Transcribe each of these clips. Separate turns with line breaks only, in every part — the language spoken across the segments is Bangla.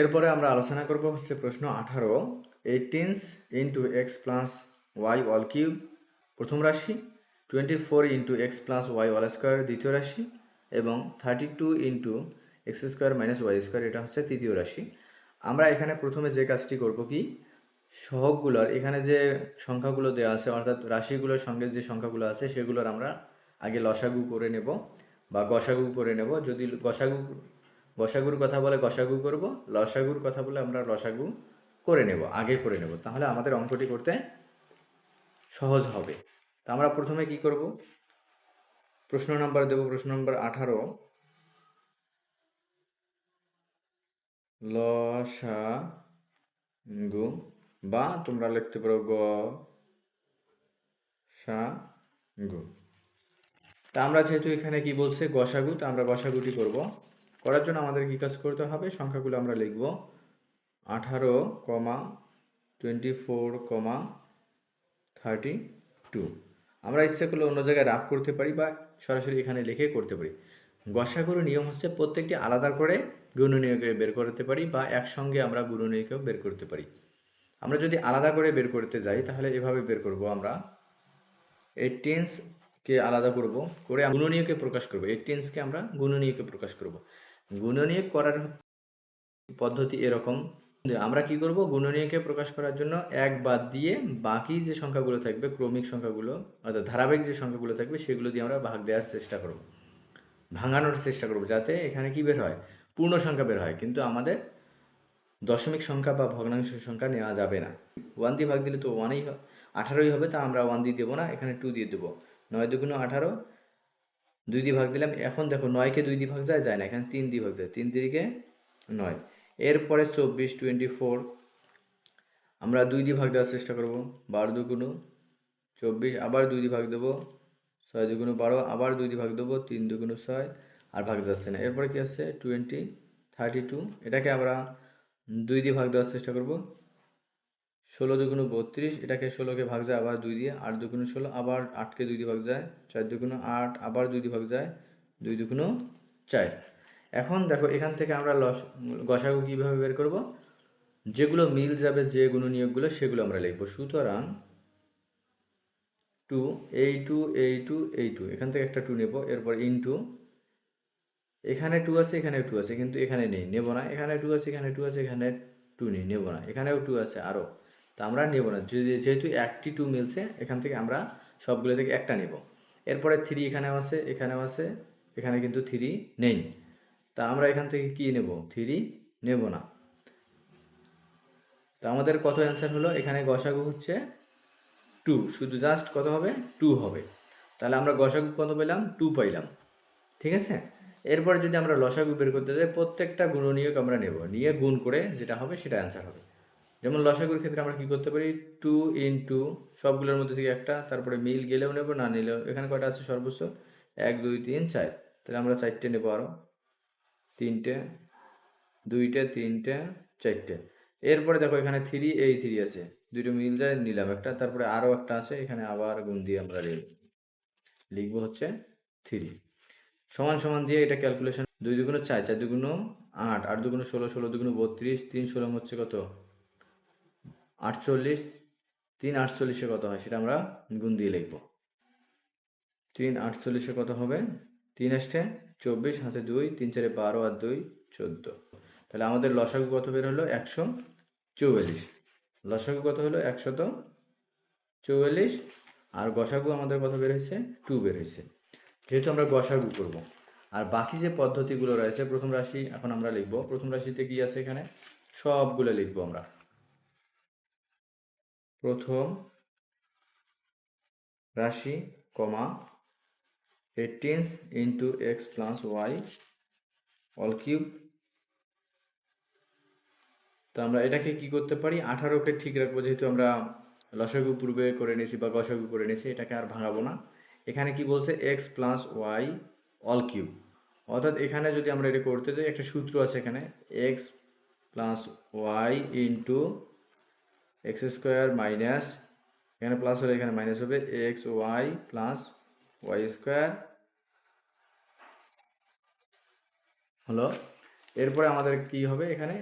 এরপরে আমরা আলোচনা করব হচ্ছে প্রশ্ন আঠারো eighteens into x plus y all cube প্রথম রাশি twenty four into x plus y all square দ্বিতীয় রাশি, এবং thirty two into x square minus y square এটা হচ্ছে তৃতীয় রাশি। আমরা এখানে প্রথমে যে কাজটি করব কি, সহগগুলোর, এখানে যে সংখ্যাগুলো দেওয়া আছে, অর্থাৎ রাশিগুলোর সঙ্গে যে সংখ্যাগুলো আছে, সেগুলোর আমরা আগে লসাগু করে নেব বা গসাগু করে নেব। যদি গসাগু গসাগুর কথা বলে গসাগু করব, লসাগুর কথা বলে আমরা লসাগু করে নেব, আগে করে নেব। তাহলে আমাদের অঙ্কটি করতে সহজ হবে। তা আমরা প্রথমে কি করব? প্রশ্ন নাম্বার দেব, প্রশ্ন নাম্বার আঠারো। লসাগু বা তোমরা লিখতে পারো গ, সা, গু। তা আমরা যেহেতু এখানে কি বলছে? গসাগু, তা আমরা গসাগুটি করব। করার জন্য আমাদের কি কাজ করতে হবে? সংখ্যাগুলো আমরা লিখব। আঠারো comma twenty four comma thirty two আমরা ইচ্ছে করলে অন্য জায়গায় রাফ করতে পারি বা সরাসরি এখানে লিখে করতে পারি। গসাগুর নিয়ম হচ্ছে প্রত্যেকটি আলাদা করে গুণনীয়কে বের করতে পারি বা একসঙ্গে আমরা গুণনীয়কেও বের করতে পারি। আমরা যদি আলাদা করে বের করতে যাই, তাহলে এভাবে বের করব আমরা। এইটিনসকে আলাদা করব, করে গুণনীয়কে প্রকাশ করব। এইটিনসকে আমরা গুণনীয়কে প্রকাশ করব। গুণনীয় করার পদ্ধতি এরকম। আমরা কি করব? গুণনীয়কে প্রকাশ করার জন্য এক বাদ দিয়ে বাকি যে সংখ্যাগুলো থাকবে, ক্রমিক সংখ্যাগুলো, অর্থাৎ ধারাবাহিক যে সংখ্যাগুলো থাকবে, সেগুলো দিয়ে আমরা ভাগ দেওয়ার চেষ্টা করব। ভাঙানোর চেষ্টা করব, যাতে এখানে কি বের হয়? পূর্ণ সংখ্যা বের হয়। কিন্তু আমাদের দশমিক সংখ্যা বা ভগ্নাংশ সংখ্যা নেওয়া যাবে না। ওয়ান দিয়ে ভাগ দিলে তো ওয়ানই আঠারোই হবে, তা আমরা ওয়ান দিয়ে দেবো না, এখানে টু দিয়ে দেবো। নয় দুগুণ আঠারো দুই দিয়ে ভাগ দিলাম, এখন দেখো নয়কে দুই দিয়ে ভাগ যায়? যায় না, এখানে তিন দিয়ে ভাগ যায়। তিন দিকে নয়। এরপরে চব্বিশ টোয়েন্টি ফোর আমরা দুই দিয়ে ভাগ দেওয়ার চেষ্টা করব। বারো দুগুণ চব্বিশ, আবার দুই দিয়ে ভাগ দেবো। ছয় দুগুণ বারো, আবার দুই দিয়ে ভাগ দেবো। তিন দুগুণ ছয়, আর ভাগ যাচ্ছে না। এরপরে কি আছে? টোয়েন্টি, থার্টি টু, এটাকে আমরা দুই দিয়ে ভাগ দেওয়ার চেষ্টা করব। ষোলো দুগুণ বত্রিশ, এটাকে ষোলোকে ভাগ যায় আবার দুই দিয়ে আট দুগুণ ষোলো, আবার আটকে দুই দিয়ে ভাগ যায় চার দুগুণ আট, আবার দুই দিয়ে ভাগ যায় দুই দুগুণ চার। এখন দেখো এখান থেকে আমরা লস, গসাগু কীভাবে বের করব? যেগুলো মিল যাবে যে গুণ নিয়োগগুলো সেগুলো আমরা লিখব। সুতরাং টু, এই টু এই টু এই টু, এখান থেকে একটা টু নেব, এরপর ইন টু। এখানে টু আছে, এখানে টু আছে, কিন্তু এখানে নেই, নেব না। এখানে টু আছে, এখানে টু আছে, এখানে টু নেই, নেব না। এখানেও টু আছে, আরও। তা আমরা নেব না। যদি যেহেতু একটি টু মিলছে, এখান থেকে আমরা সবগুলো থেকে একটা নেব। এরপরে থ্রি এখানেও আছে এখানেও আছে, এখানে কিন্তু থ্রি নেই। তা আমরা এখান থেকে কি নেব? থ্রি নেব না। তা আমাদের কত অ্যান্সার হলো? এখানে গসাগু হচ্ছে টু শুধু জাস্ট কত হবে? টু হবে। তাহলে আমরা গসাগু কত পেলাম? টু পাইলাম। ঠিক আছে? এরপরে যদি আমরা লসাগু বের করতে যাই, প্রত্যেকটা গুণনীয়ক আমরা নেব। নিয়ে গুণ করে যেটা হবে, সেটা অ্যান্সার হবে। যেমন লসাগুর ক্ষেত্রে আমরা কি করতে পারি? টু ইন টু সবগুলোর মধ্যে থেকে একটা, তারপরে মিল গেলেও নেব, না নিলেও, এখানে কয়টা আছে? সর্বোচ্চ এক, দুই, তিন, চার। তাহলে আমরা চারটে নেব আরও তিনটে, দুইটে, তিনটে, চারটে। এরপরে দেখো এখানে থ্রি এই থ্রি আছে। দুটো মিল যায়, নিলাম একটা। তারপরে আরও একটা আছে, এখানে আবার গুণ দিয়ে আমরা লিখব। হচ্ছে থ্রি সমান সমান দিয়ে এটা ক্যালকুলেশন দুই দুগুণ চার চার দুগুণ আট আট দুগুণ ষোলো ষোলো দুগুণ বত্রিশ, তিন, ষোলো হচ্ছে কত? আটচল্লিশ, তিন আটচল্লিশে কত হয়? সেটা আমরা গুণ দিয়ে লিখব। তিন আটচল্লিশে কত হবে? তিন আসতে চব্বিশ, হাতে দুই, তিন চারে বারো আর দুই, চোদ্দ। তাহলে আমাদের লসাগু কত বের হলো? একশো চৌয়াল্লিশ। লসাগু কত হলো? একশত চৌয়াল্লিশ। আর গসাগু আমাদের কত বের হয়েছে? টু বের হয়েছে। যেহেতু আমরা গসাগু করব। আর বাকি যে পদ্ধতিগুলো রয়েছে, প্রথম রাশি, এখন আমরা লিখব। প্রথম রাশিতে কি আছে এখানে? সবগুলো লিখব আমরা। প্রথম রাশি, comma eighteens into x plus y all cube তো আমরা এটাকে কি করতে পারি? আঠারোকে ঠিক রাখব, যেহেতু আমরা লসাগু পূর্বে করে নিয়েছি বা গসাগু করে নিয়েছি, এটাকে আর ভাঙাবো না। এখানে কি বলছে? X plus y all cube অর্থাৎ এখানে যদি আমরা এটা করতে যাই, একটা সূত্র আছে এখানে x plus y into x square minus, এখানে প্লাস হলে এখানে মাইনাস হবে, x y plus y square. হলো, এরপরে আমাদের কি হবে এখানে?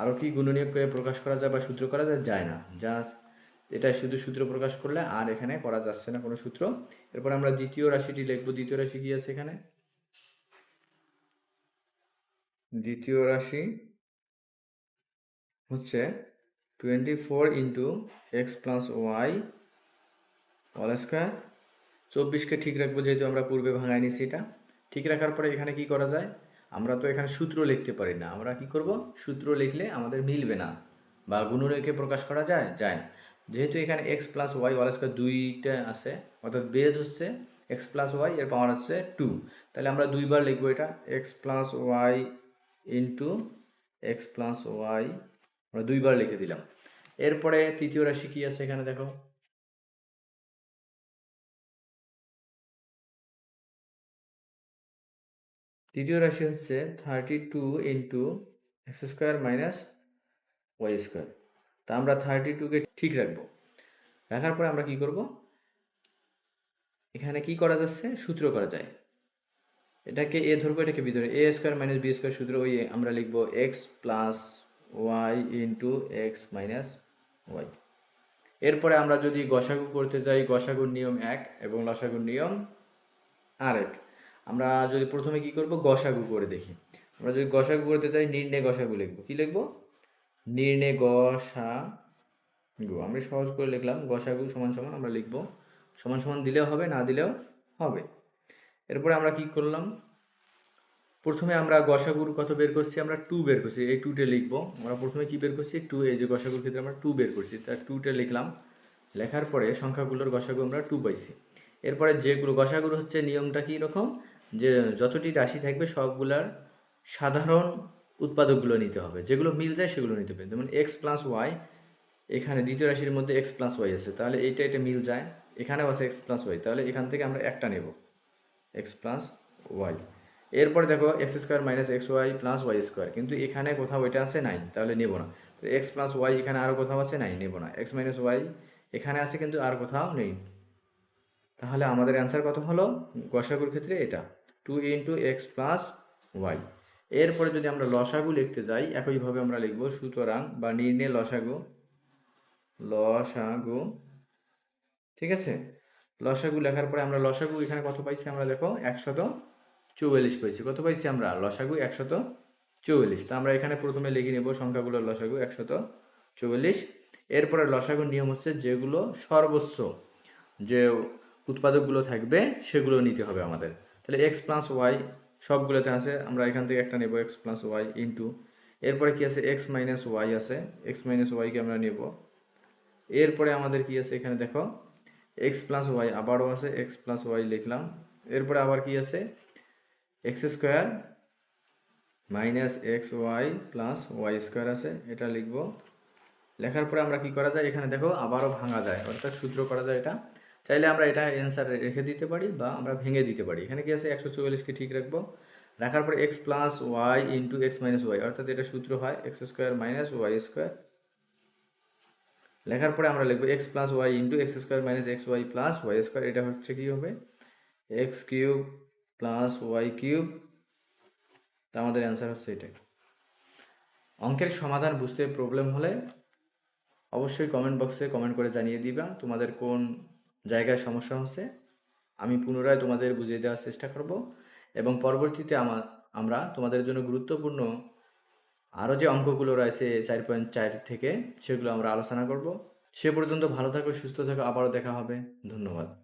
আরও কি গুণনীয়ক করে প্রকাশ করা যায় বা সূত্র করা যায়? যায় না। যা এটা শুধু সূত্র প্রকাশ করলে আর এখানে করা যাচ্ছে না কোনো সূত্র। এরপর আমরা দ্বিতীয় রাশিটি লিখব। দ্বিতীয় রাশি কি আছে এখানে? দ্বিতীয় রাশি হচ্ছে twenty four into x plus y all square চব্বিশকে ঠিক রাখব যেহেতু আমরা পূর্বে ভাঙাই নিছি এটা। ঠিক রাখার পরে এখানে কি করা যায়? আমরা তো এখানে সূত্র লিখতে পারি না। আমরা কি করব? সূত্র লিখলে আমাদের মিলবে না বা গুণনীয়কে প্রকাশ করা যায়? যায় যেহেতু এখানে x plus y all square দুইটা আছে, অর্থাৎ বেজ হচ্ছে এক্স প্লাস ওয়াই এর পাওয়ার হচ্ছে টু তাহলে আমরা দুইবার লিখব এটা। X plus y into x plus y আমরা দুইবার লিখে দিলাম। এরপরে তৃতীয় রাশি কি আছে এখানে দেখো? তৃতীয় রাশি হচ্ছে thirty two into x square minus y square তা আমরা থার্টি টুকে ঠিক রাখব। রাখার পরে আমরা কি করব? এখানে কি করা যাচ্ছে? সূত্র করা যায়। এটাকে এ ধরবো, এটাকে বি ধরবো। A square minus b square সূত্র ওই আমরা লিখব x plus y into x minus y এরপরে আমরা যদি গসাগু করতে যাই, গসাগুর নিয়ম এক এবং লসাগুর নিয়ম আরেক। আমরা যদি প্রথমে কি করব? গসাগু করে দেখি। আমরা যদি গসাগু করতে চাই নির্ণয় গসাগু লিখব। কি লিখব? নির্ণয় গসাগু। আমরা সহজ করে লিখলাম, গসাগু সমান সমান আমরা লিখব। সমান সমান দিলেও হবে, না দিলেও হবে। এরপরে আমরা কি করলাম? প্রথমে আমরা গসাগুর কত বের করছি? আমরা টু বের করছি। এই টুটে লিখব। আমরা প্রথমে কি বের করছি? টু এই যে গসাগুর ক্ষেত্রে আমরা টু বের করছি। তার টুটে লিখলাম। লেখার পরে সংখ্যাগুলোর গসাগু আমরা টু পাইছি। এরপরে যেগুলো গসাগুলো হচ্ছে নিয়মটা কী রকম? যে যতটি রাশি থাকবে সবগুলার সাধারণ উৎপাদকগুলো নিতে হবে। যেগুলো মিল যায় সেগুলো নিতে হবে। যেমন এক্স প্লাস ওয়াই এখানে দ্বিতীয় রাশির মধ্যে এক্স প্লাস ওয়াই আছে। তাহলে এইটা এটা মিল যায়। এখানেও আছে এক্স প্লাস ওয়াই তাহলে এখান থেকে আমরা একটা নেব। এক্স প্লাস ওয়াই এরপরে দেখো x square minus x y plus y square কিন্তু এখানে কোথাও এটা আছে নাই, তাহলে নেব না। তো এক্স প্লাস ওয়াই এখানে আরও কোথাও আছে নাই, নেব না। এক্স মাইনাস ওয়াই এখানে আছে কিন্তু আর কোথাও নেই। তাহলে আমাদের অ্যান্সার কত হলো? গসাগুর ক্ষেত্রে এটা two into x plus y এরপরে যদি আমরা লসাগু লিখতে যাই, একইভাবে আমরা লিখব সুতরাং বা নির্ণয় লসাগু লসাগু, ঠিক আছে? লসাগু লেখার পরে আমরা লসাগু এখানে কত পাইছি আমরা দেখো, একশত চৌয়াল্লিশ পাইছি কত পাইছি আমরা? লসাগু একশত চৌয়াল্লিশ। তো আমরা এখানে প্রথমে লিখে নেব সংখ্যাগুলোর লসাগু একশত চৌয়াল্লিশ। এরপরে লসাগুর নিয়ম হচ্ছে যেগুলো সর্বোচ্চ যে উৎপাদকগুলো থাকবে, সেগুলো নিতে হবে আমাদের। তাহলে এক্স প্লাস ওয়াই সবগুলোতে আছে, আমরা এখান থেকে একটা নেব এক্স প্লাস ওয়াই ইন্টু এরপরে কি আছে? এক্স মাইনাস ওয়াই আছে। এক্স মাইনাস ওয়াইকে আমরা নেব। এরপরে আমাদের কি আছে এখানে দেখো? এক্স প্লাস ওয়াই আবারও আছে এক্স প্লাস ওয়াই লিখলাম। এরপরে আবার কি আছে? X square minus x y plus y square আছে, এটা লিখব। লেখার পরে আমরা কি করা যায়? এখানে দেখো আবারও ভাঙা যায়, অর্থাৎ সূত্র করা যায় এটা। চাইলে আমরা এটা অ্যান্সার রেখে দিতে পারি বা আমরা ভেঙে দিতে পারি। এখানে কি আছে? একশো চুয়াল্লিশকে ঠিক রাখব। রাখার পরে x plus y into x minus y, অর্থাৎ এটা সূত্র হয়, x square minus y square. লেখার পরে আমরা লিখব x plus y into x square minus x y plus y square, এটা হচ্ছে কি হবে? X cube plus y cube, তা আমাদের অ্যান্সার হচ্ছে এটাই। অঙ্কের সমাধান বুঝতে প্রবলেম হলে অবশ্যই কমেন্ট বক্সে কমেন্ট করে জানিয়ে দিবা তোমাদের কোন জায়গায় সমস্যা হচ্ছে। আমি পুনরায় তোমাদের বুঝিয়ে দেওয়ার চেষ্টা করব এবং পরবর্তীতে আমার আমরা তোমাদের জন্য গুরুত্বপূর্ণ আরও যে অঙ্কগুলো রয়েছে চার পয়েন্ট চার থেকে সেগুলো আমরা আলোচনা করব। সে পর্যন্ত ভালো থাকো, সুস্থ থাকো, আবারও দেখা হবে। ধন্যবাদ।